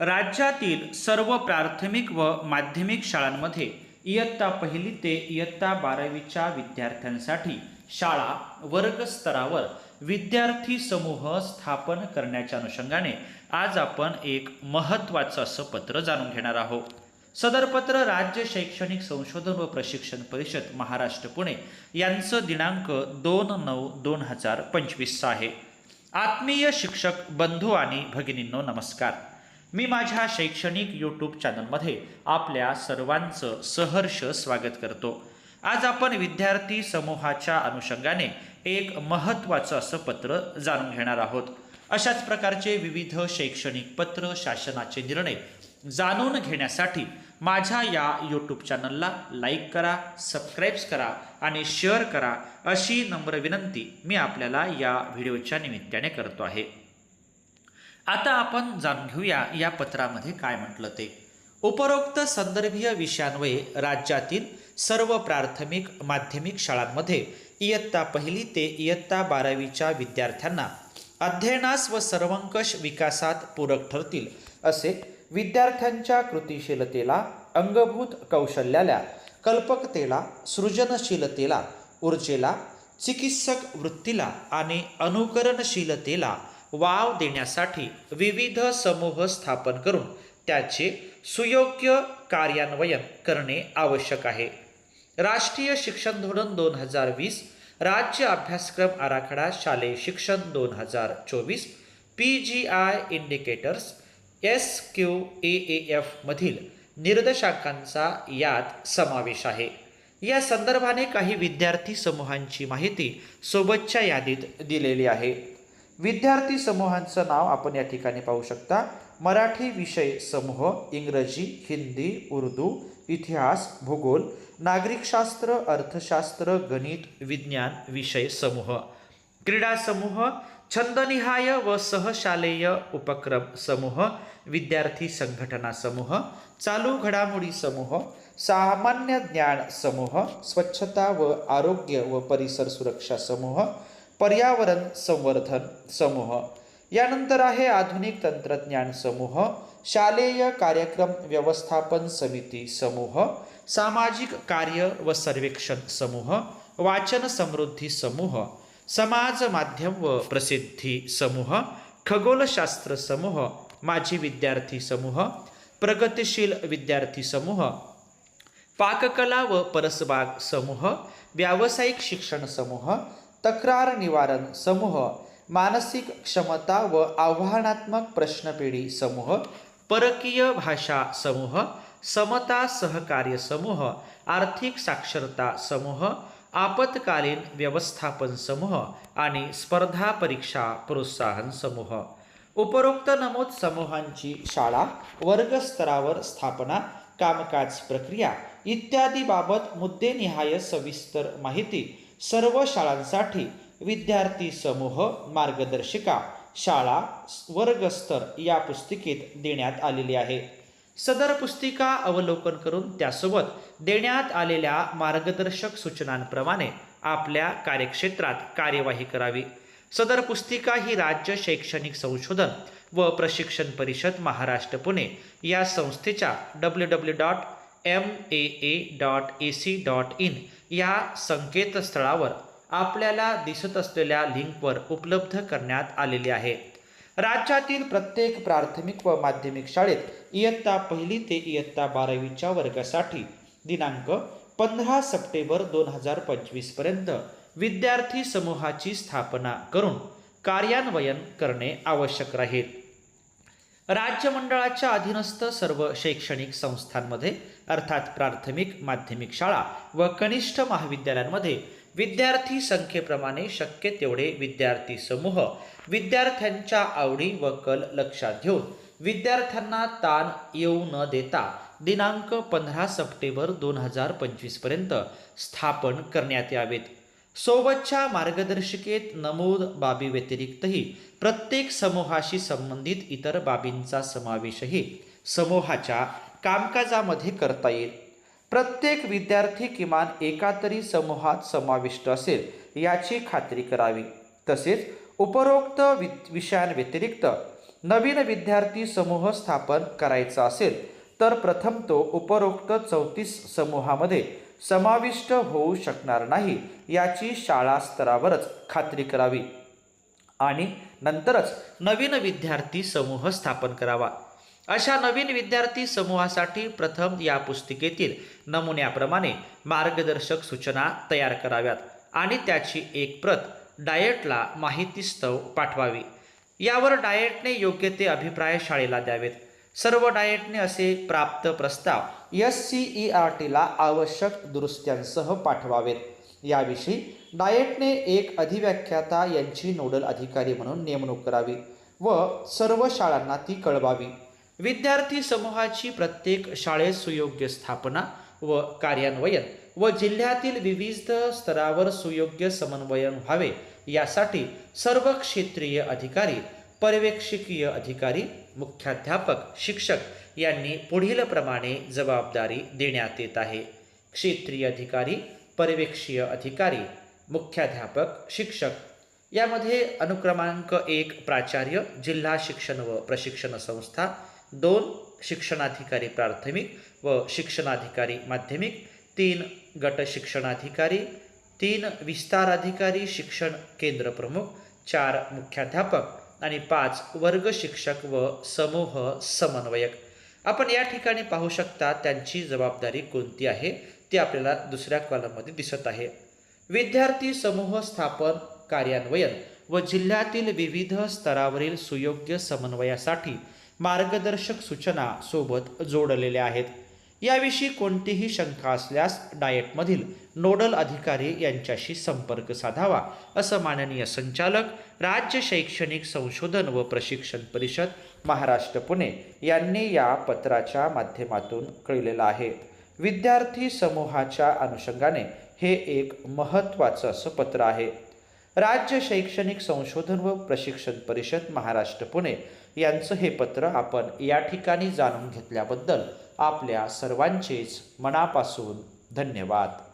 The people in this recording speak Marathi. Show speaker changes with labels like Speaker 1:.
Speaker 1: राज्यातील सर्व प्राथमिक व माध्यमिक शाळांमध्ये इयत्ता पहिली ते इयत्ता बारावीच्या विद्यार्थ्यांसाठी शाळा वर्ग स्तरावर विद्यार्थी समूह स्थापन करण्याच्या अनुषंगाने आज आपण एक महत्त्वाचं असं पत्र जाणून घेणार आहोत. सदर पत्र राज्य शैक्षणिक संशोधन व प्रशिक्षण परिषद महाराष्ट्र पुणे यांचं दिनांक दोन नऊ दोन हजार पंचवीसचं आहे. आत्मीय शिक्षक बंधू आणि भगिनींनो नमस्कार. मी माझ्या शैक्षणिक यूट्यूब चॅनलमध्ये आपल्या सर्वांचं सहर्ष स्वागत करतो. आज आपण विद्यार्थी समूहाच्या अनुषंगाने एक महत्त्वाचं असं पत्र जाणून घेणार आहोत. अशाच प्रकारचे विविध शैक्षणिक पत्र शासनाचे निर्णय जाणून घेण्यासाठी माझ्या या यूट्यूब चॅनलला लाईक करा सबस्क्राईब्स करा आणि शेअर करा अशी नम्र विनंती मी आपल्याला या व्हिडिओच्या निमित्ताने करतो आहे. आता आपण जाणून घेऊया या पत्रामध्ये काय म्हटलं ते. उपरोक्त संदर्भीय विषयांवये राज्यातील सर्व प्राथमिक माध्यमिक शाळांमध्ये इयत्ता पहिली ते इयत्ता बारावीच्या विद्यार्थ्यांना अध्ययनास व सर्वंकष विकासात पूरक ठरतील असे विद्यार्थ्यांच्या कृतिशीलतेला अंगभूत कौशल्याला कल्पकतेला सृजनशीलतेला ऊर्जेला चिकित्सक वृत्तीला आणि अनुकरणशीलतेला वाव देण्यासाठी विविध समूह स्थापन करून त्याचे सुयोग्य कार्यान्वयन करणे आवश्यक आहे. राष्ट्रीय शिक्षण धोरण दोन हजार वीस राज्य अभ्यासक्रम आराखडा शालेय शिक्षण दोन हजार चोवीस P G I indicators S Q A A एफमधील निर्देशांकांचा यात समावेश आहे. या संदर्भाने काही विद्यार्थी समूहांची माहिती सोबतच्या यादीत दिलेली आहे. विद्यार्थी समूहांचं नाव आपण या ठिकाणी पाहू शकता. मराठी विषय समूह इंग्रजी हिंदी उर्दू इतिहास भूगोल नागरिकशास्त्र अर्थशास्त्र गणित विज्ञान विषय समूह. क्रीडा समूह छंदनिहाय व सहशालेय उपक्रम समूह विद्यार्थी संघटना समूह चालू घडामोडी समूह सामान्य ज्ञान समूह स्वच्छता व आरोग्य व परिसर सुरक्षा समूह पर्यावरण संवर्धन समूह. यानंतर आहे आधुनिक तंत्रज्ञान समूह शालेय कार्यक्रम व्यवस्थापन समिती समूह सामाजिक कार्य व सर्वेक्षण समूह वाचन समृद्धी समूह समाज माध्यम व प्रसिद्धी समूह खगोलशास्त्र समूह माजी विद्यार्थी समूह प्रगतिशील विद्यार्थी समूह पाककला व परसबाग समूह व्यावसायिक शिक्षण समूह तक्रार निवारण समूह मानसिक क्षमता व आव्हानात्मक प्रश्नपेढी समूह परकीय भाषा समूह समता सहकार्य समूह आर्थिक साक्षरता समूह आपत्कालीन व्यवस्थापन समूह आणि स्पर्धा परीक्षा प्रोत्साहन समूह. उपरोक्त नमूद समूहांची शाळा वर्गस्तरावर स्थापना कामकाज प्रक्रिया इत्यादी बाबत मुद्देनिहाय सविस्तर माहिती सर्व शाळांसाठी विद्यार्थी समूह मार्गदर्शिका शाळा वर्गस्तर या पुस्तिकेत देण्यात आलेली आहे. सदर पुस्तिका अवलोकन करून त्यासोबत देण्यात आलेल्या मार्गदर्शक सूचनांप्रमाणे आपल्या कार्यक्षेत्रात कार्यवाही करावी. सदर पुस्तिका ही राज्य शैक्षणिक संशोधन व प्रशिक्षण परिषद महाराष्ट्र पुणे या संस्थेच्या W W dot M A A dot A C dot in या संकेतस्थळावर आपल्याला दिसत असलेल्या लिंकवर उपलब्ध करण्यात आलेली आहे. राज्यातील प्रत्येक प्राथमिक व माध्यमिक शाळेत इयत्ता पहिली ते इयत्ता बारावीच्या वर्गासाठी दिनांक पंधरा सप्टेंबर दोन हजार पंचवीसपर्यंत विद्यार्थी समूहाची स्थापना करून कार्यान्वयन करणे आवश्यक राहील. राज्य मंडळाच्या अधीनस्थ सर्व शैक्षणिक संस्थांमध्ये अर्थात प्राथमिक माध्यमिक शाळा व कनिष्ठ महाविद्यालयांमध्ये विद्यार्थी संख्येप्रमाणे शक्य तेवढे विद्यार्थी समूह विद्यार्थ्यांच्या आवडी व कल लक्षात घेऊन विद्यार्थ्यांना ताण येऊ न देता दिनांक पंधरा सप्टेंबर दोन हजार पंचवीसपर्यंत स्थापन करण्यात यावेत. सोबतच्या मार्गदर्शिकेत नमूद बाबी व्यतिरिक्तही प्रत्येक समूहाशी संबंधित इतर बाबींचा समावेशही समूहाच्या कामकाजामध्ये करता येईल. प्रत्येक विद्यार्थी किमान एका तरी समूहात समाविष्ट असेल याची खात्री करावी. तसेच उपरोक्त वि विषयांव्यतिरिक्त नवीन विद्यार्थी समूह स्थापन करायचा असेल तर प्रथम तो उपरोक्त चौतीस समूहामध्ये समाविष्ट होऊ शकणार नाही याची शाळा स्तरावरच खात्री करावी. आणि नंतरच नवीन विद्यार्थी समूह स्थापन करावा. अशा नवीन विद्यार्थी समूहासाठी प्रथम या पुस्तिकेतील नमुन्याप्रमाणे मार्गदर्शक सूचना तयार कराव्यात आणि त्याची एक प्रत डायटला माहितीस्तव पाठवावी. यावर डायटने योग्य ते अभिप्राय शाळेला द्यावेत. सर्व डायटने असे प्राप्त प्रस्ताव एस सी ई आर टीला आवश्यक दुरुस्त्यांसह पाठवावेत. याविषयी डायटने एक अधिव्याख्याता यांची नोडल अधिकारी म्हणून नेमणूक करावी व सर्व शाळांना ती कळवावी. विद्यार्थी समूहाची प्रत्येक शाळेत सुयोग्य स्थापना व कार्यान्वयन व जिल्ह्यातील विविध स्तरावर सुयोग्य समन्वयन व्हावे यासाठी सर्व क्षेत्रीय अधिकारी पर्यवेक्षकीय अधिकारी मुख्याध्यापक शिक्षक यांनी पुढील प्रमाणे जबाबदारी देण्यात येत आहे. क्षेत्रीय अधिकारी पर्यवेक्षीय अधिकारी मुख्याध्यापक शिक्षक यामध्ये अनुक्रमांक एक प्राचार्य जिल्हा शिक्षण व प्रशिक्षण संस्था दोन शिक्षणाधिकारी प्राथमिक व शिक्षणाधिकारी माध्यमिक तीन गट शिक्षणाधिकारी तीन विस्तार अधिकारी शिक्षण केंद्र प्रमुख चार मुख्याध्यापक आणि पाच वर्ग शिक्षक व समूह समन्वयक. आपण या ठिकाणी पाहू शकता त्यांची जबाबदारी कोणती आहे ती आपल्याला दुसऱ्या कॉलममध्ये दिसत आहे. विद्यार्थी समूह स्थापन कार्यान्वयन व जिल्ह्यातील विविध स्तरावरील सुयोग्य समन्वयासाठी मार्गदर्शक सूचना सोबत जोडलेल्या आहेत. याविषयी कोणतीही शंका असल्यास डाएटमधील नोडल अधिकारी यांच्याशी संपर्क साधावा असं माननीय संचालक राज्य शैक्षणिक संशोधन व प्रशिक्षण परिषद महाराष्ट्र पुणे यांनी या पत्राच्या माध्यमातून कळलेलं आहे. विद्यार्थी समूहाच्या अनुषंगाने हे एक महत्त्वाचं असं पत्र आहे. राज्य शैक्षणिक संशोधन व प्रशिक्षण परिषद महाराष्ट्र पुणे यांचं हे पत्र आपण या ठिकाणी जाणून घेतल्याबद्दल आपल्या सर्वांचेच मनापासून धन्यवाद.